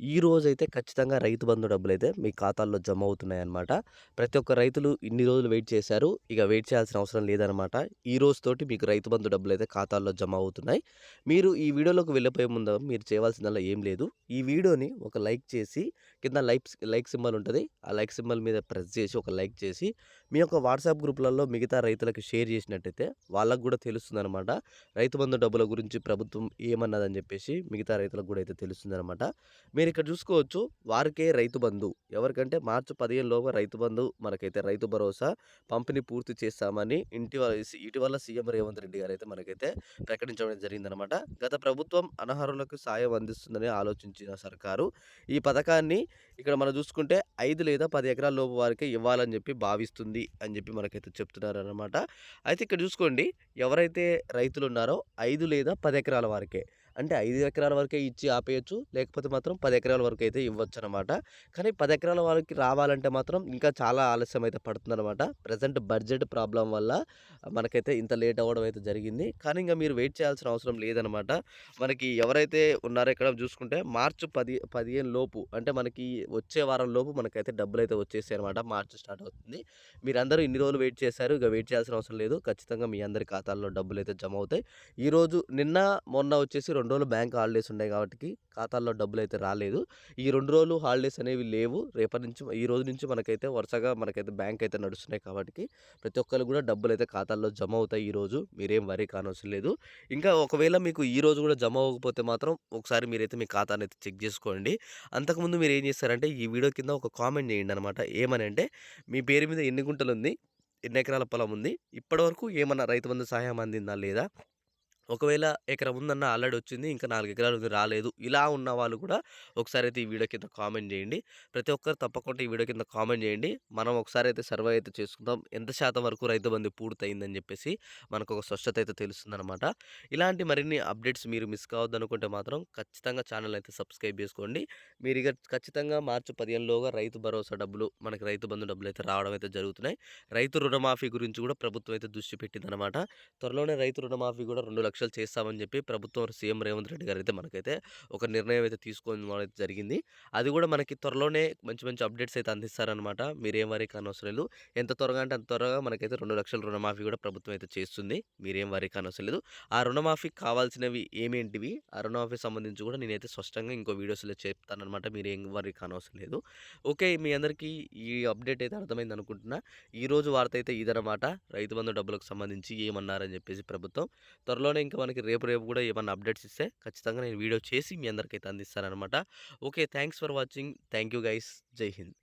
ఈ రోజైతే ఖచ్చితంగా రైతు బంధు అయితే మీ ఖాతాల్లో జమ అవుతున్నాయన్నమాట ప్రతి ఒక్క రైతులు ఇన్ని రోజులు వెయిట్ చేశారు. ఇక వెయిట్ చేయాల్సిన అవసరం లేదనమాట ఈ రోజుతోటి మీకు రైతు బంధు డబ్బులు అయితే ఖాతాల్లో జమ అవుతున్నాయి మీరు ఈ వీడియోలోకి వెళ్ళిపోయే ముందు మీరు చేయవలసిందల్లా ఏం లేదు. ఈ వీడియోని ఒక లైక్ చేసి కింద లైక్ లైక్ సింబల్ ఉంటుంది. ఆ లైక్ సింబల్ మీద ప్రెస్ చేసి ఒక లైక్ చేసి మీ యొక్క వాట్సాప్ గ్రూప్లలో మిగతా రైతులకు షేర్ చేసినట్టయితే వాళ్ళకు కూడా తెలుస్తుందన్నమాట. రైతు బంధు డబ్బుల గురించి ప్రభుత్వం ఏమన్నదని చెప్పేసి మిగతా రైతులకు కూడా అయితే తెలుస్తుంది అనమాట మీరు ఇక్కడ చూసుకోవచ్చు వారికే రైతు బంధు. ఎవరికంటే మార్చి పదిహేను లోపు రైతు బంధు మనకైతే రైతు భరోసా పంపిణీ పూర్తి చేస్తామని ఇంటి ఇటీవల సీఎం రేవంత్ రెడ్డి గారు అయితే మనకైతే ప్రకటించడం జరిగిందనమాట. గత ప్రభుత్వం అనర్హులకు సాయం అందిస్తుందని ఆలోచించిన సర్కారు ఈ పథకాన్ని ఇక్కడ మనం చూసుకుంటే ఐదు లేదా పది ఎకరాల లోపు వారికి ఇవ్వాలని చెప్పి భావిస్తుంది అని చెప్పి మనకైతే చెప్తున్నారనమాట. అయితే ఇక్కడ చూసుకోండి ఎవరైతే రైతులు ఉన్నారో ఐదు లేదా పది ఎకరాల వారికే. అంటే ఐదు ఎకరాల వరకే ఇచ్చి ఆపేయచ్చు. లేకపోతే మాత్రం పది ఎకరాల వరకు అయితే ఇవ్వచ్చు అనమాట కానీ పది ఎకరాల వరకు రావాలంటే మాత్రం ఇంకా చాలా ఆలస్యం అయితే పడుతుందన్నమాట ప్రజెంట్ బడ్జెట్ ప్రాబ్లం వల్ల మనకైతే ఇంత లేట్ అవ్వడం అయితే జరిగింది. కానీ ఇంకా మీరు వెయిట్ చేయాల్సిన అవసరం లేదనమాట. మనకి ఎవరైతే ఉన్నారో ఇక్కడ చూసుకుంటే మార్చి పది పదిహేను లోపు అంటే మనకి వచ్చే వారం లోపు మనకైతే డబ్బులు అయితే వచ్చేసాయి అనమాట మార్చి స్టార్ట్ అవుతుంది. మీరందరూ ఇన్ని రోజులు వెయిట్ చేశారు. ఇక వెయిట్ చేయాల్సిన అవసరం లేదు. ఖచ్చితంగా మీ అందరి ఖాతాల్లో డబ్బులు అయితే జమ అవుతాయి. ఈరోజు నిన్న మొన్న వచ్చేసి రెండు రెండు రోజులు బ్యాంక్ హాలిడేస్ ఉన్నాయి కాబట్టి ఖాతాల్లో డబ్బులు అయితే రాలేదు. ఈ రెండు రోజులు హాలిడేస్ అనేవి లేవు. రేపటి నుంచి ఈ రోజు నుంచి మనకైతే వరుసగా మనకైతే బ్యాంక్ అయితే నడుస్తున్నాయి కాబట్టి ప్రతి ఒక్కరు కూడా డబ్బులు అయితే ఖాతాల్లో జమ అవుతాయి ఈరోజు మీరేం వరి కానవసరం లేదు. ఇంకా ఒకవేళ మీకు ఈ రోజు కూడా జమ అవ్వకపోతే మాత్రం ఒకసారి మీరైతే మీ ఖాతాను అయితే చెక్ చేసుకోండి. అంతకుముందు మీరు ఏం చేస్తారంటే ఈ వీడియో కింద ఒక కామెంట్ చేయండి అనమాట. ఏమని అంటే మీ పేరు మీద ఎన్ని గుంటలు ఉంది ఎన్ని ఎకరాల పొలం ఉంది ఇప్పటివరకు ఏమన్నా రైతు బంధు సహాయం అందిందా లేదా? ఒకవేళ ఎకరం ఉందన్న ఆల్రెడీ వచ్చింది ఇంకా నాలుగు ఎకరాలు ఉంది రాలేదు. ఇలా ఉన్న వాళ్ళు కూడా ఒకసారి అయితే ఈ వీడియో కింద కామెంట్ చేయండి. ప్రతి ఒక్కరు తప్పకుండా ఈ వీడియో కింద కామెంట్ చేయండి. మనం ఒకసారి అయితే సర్వే అయితే చేసుకుందాం. ఎంత శాతం వరకు రైతు బంధు పూర్తయిందని చెప్పేసి మనకు ఒక స్వచ్ఛత అయితే తెలుస్తుందన్నమాట. ఇలాంటి మరిన్ని అప్డేట్స్ మీరు మిస్ కావద్దు అనుకుంటే మాత్రం ఖచ్చితంగా ఛానల్ అయితే సబ్స్క్రైబ్ చేసుకోండి. మీరు ఇక ఖచ్చితంగా మార్చి పదిహేనులోగా రైతు భరోసా డబ్బులు మనకి రైతు బంధు డబ్బులు అయితే రావడం అయితే జరుగుతున్నాయి. రైతు రుణమాఫీ గురించి కూడా ప్రభుత్వం అయితే దృష్టి పెట్టిందనమాట త్వరలోనే రైతు రుణమాఫీ కూడా రెండు లక్షలు లక్షలు చేస్తామని చెప్పి ప్రభుత్వం సీఎం రేవంత్ రెడ్డి గారు అయితే మనకైతే ఒక నిర్ణయం అయితే తీసుకోవడం జరిగింది. అది కూడా మనకి త్వరలోనే మంచి మంచి అప్డేట్స్ అయితే అందిస్తారనమాట మీరేం వరీ కానవసరం లేదు ఎంత త్వరగా అంటే అంత త్వరగా మనకైతే రెండు లక్షల రుణమాఫీ కూడా ప్రభుత్వం అయితే చేస్తుంది. మీరేం వరీ కానవసరం లేదు ఆ రుణమాఫీ కావాల్సినవి ఏమేంటివి? ఆ రుణమాఫీ సంబంధించి కూడా నేనైతే స్పష్టంగా ఇంకో వీడియోస్లో చెప్తానమాట మీరు ఏం వరీ కానవసరం లేదు ఓకే మీ అందరికీ ఈ అప్డేట్ అయితే అర్థమైంది అనుకుంటున్నా. ఈరోజు వార్త అయితే ఇదనమాట రైతు బంధు డబ్బులకు సంబంధించి ఏమన్నారని చెప్పేసి ప్రభుత్వం. త్వరలోనే ఇంకా మనకి రేపు రేపు కూడా ఏమైనా అప్డేట్స్ ఇస్తే ఖచ్చితంగా నేను వీడియో చేసి మీ అందరికైతే అందిస్తానమాట okay thanks for watching. Thank you guys. Jai Hind.